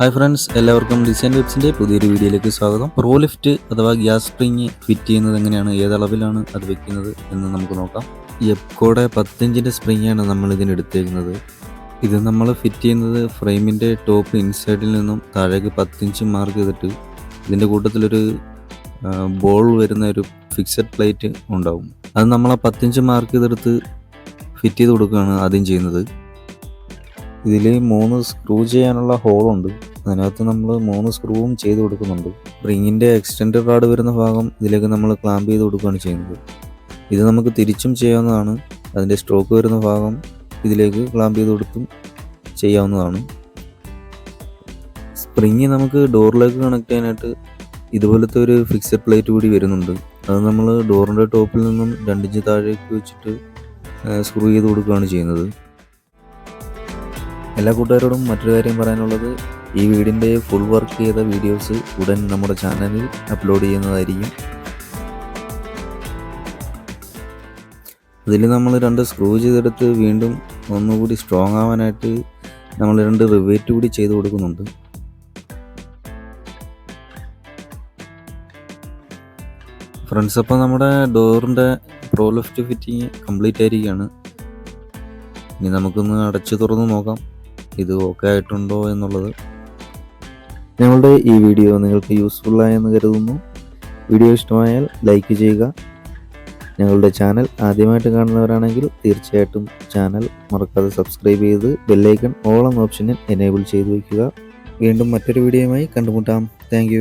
Hi friends എല്ലാവർക്കും design വെബ്സിന്റെ പുതിയൊരു വീഡിയോയിലേക്ക് സ്വാഗതം. റോ ലിഫ്റ്റ് അഥവാ ഗ്യാസ് സ്പ്രിങ് ഫിറ്റ് ചെയ്യുന്നത് എങ്ങനെയാണ് ഏതളവിലാണ് അത് വെക്കുന്നത് എന്ന് നമുക്ക് നോക്കാം. എപ്കോടെ പത്തിഞ്ചിന്റെ സ്പ്രിങ്ങാണ് നമ്മൾ ഇതിന് എടുത്തേക്കുന്നത്. ഇത് നമ്മൾ ഫിറ്റ് ചെയ്യുന്നത് ഫ്രെയിമിന്റെ ടോപ്പ് ഇൻസൈഡിൽ നിന്നും താഴേക്ക് പത്തിഞ്ച് മാർക്ക് ചെയ്തിട്ട് ഇതിന്റെ കൂട്ടത്തിലൊരു ബോൾ വരുന്ന ഒരു ഫിക്സഡ് പ്ലേറ്റ് ഉണ്ടാവും. അത് നമ്മൾ ആ പത്തിഞ്ച് മാർക്ക് ചെയ്തെടുത്ത് ഫിറ്റ് ചെയ്ത് കൊടുക്കുകയാണ് ആദ്യം ചെയ്യുന്നത്. ഇതിൽ മൂന്ന് സ്ക്രൂ ചെയ്യാനുള്ള ഹോളുണ്ട്. അതിനകത്ത് നമ്മൾ മൂന്ന് സ്ക്രൂവും ചെയ്ത് കൊടുക്കുന്നുണ്ട്. റിങ്ങിന്റെ എക്സ്റ്റൻഡ് റാഡ് വരുന്ന ഭാഗം ഇതിലേക്ക് നമ്മൾ ക്ലാമ്പ് ചെയ്ത് കൊടുക്കുകയാണ് ചെയ്യുന്നത്. ഇത് നമുക്ക് തിരിച്ചും ചെയ്യാവുന്നതാണ്. അതിന്റെ സ്ട്രോക്ക് വരുന്ന ഭാഗം ഇതിലേക്ക് ക്ലാമ്പ് ചെയ്ത് കൊടുത്തും ചെയ്യാവുന്നതാണ്. സ്പ്രിങ് നമുക്ക് ഡോറിലേക്ക് കണക്ട് ചെയ്യാനായിട്ട് ഇതുപോലത്തെ ഒരു ഫിക്സഡ് പ്ലേറ്റ് കൂടി വരുന്നുണ്ട്. അത് നമ്മൾ ഡോറിന്റെ ടോപ്പിൽ നിന്നും രണ്ടിഞ്ച് താഴേക്ക് വെച്ചിട്ട് സ്ക്രൂ ചെയ്ത് കൊടുക്കുകയാണ് ചെയ്യുന്നത്. എല്ലാ കൂട്ടുകാരോടും മറ്റൊരു കാര്യം പറയാനുള്ളത് ഈ വീടിന്റെ ഫുൾ വർക്ക് ചെയ്ത വീഡിയോസ് ഉടൻ നമ്മുടെ ചാനലിൽ അപ്ലോഡ് ചെയ്യുന്നതായിരിക്കും. അതിൽ നമ്മൾ രണ്ട് സ്ക്രൂ ചെയ്തെടുത്ത് വീണ്ടും ഒന്നുകൂടി സ്ട്രോങ് ആവാനായിട്ട് നമ്മൾ രണ്ട് റിവേറ്റ് കൂടി ചെയ്ത് കൊടുക്കുന്നുണ്ട്. ഫ്രണ്ട്സ് അപ്പോൾ നമ്മുടെ ഡോറിന്റെ പ്രോ ലെഫ്റ്റ് ഫിറ്റിങ് കംപ്ലീറ്റ് ആയിരിക്കുകയാണ്. ഇനി നമുക്കൊന്ന് അടച്ചു തുറന്ന് നോക്കാം. ഇത് ഓക്കെ ആയിട്ടുണ്ടോ എന്നുള്ളത്. ഞങ്ങളുടെ ഈ വീഡിയോ നിങ്ങൾക്ക് യൂസ്ഫുൾ ആയെന്ന് കരുതുന്നു. വീഡിയോ ഇഷ്ടമായാൽ ലൈക്ക് ചെയ്യുക. ഞങ്ങളുടെ ചാനൽ ആദ്യമായിട്ട് കാണുന്നവരാണെങ്കിൽ തീർച്ചയായിട്ടും ചാനൽ മറക്കാതെ സബ്സ്ക്രൈബ് ചെയ്ത് ബെല്ലൈക്കൺ എന്ന ഓപ്ഷനിൽ എനേബിൾ ചെയ്ത് വയ്ക്കുക വീണ്ടും മറ്റൊരു വീഡിയോയുമായി കണ്ടുമുട്ടാം. താങ്ക്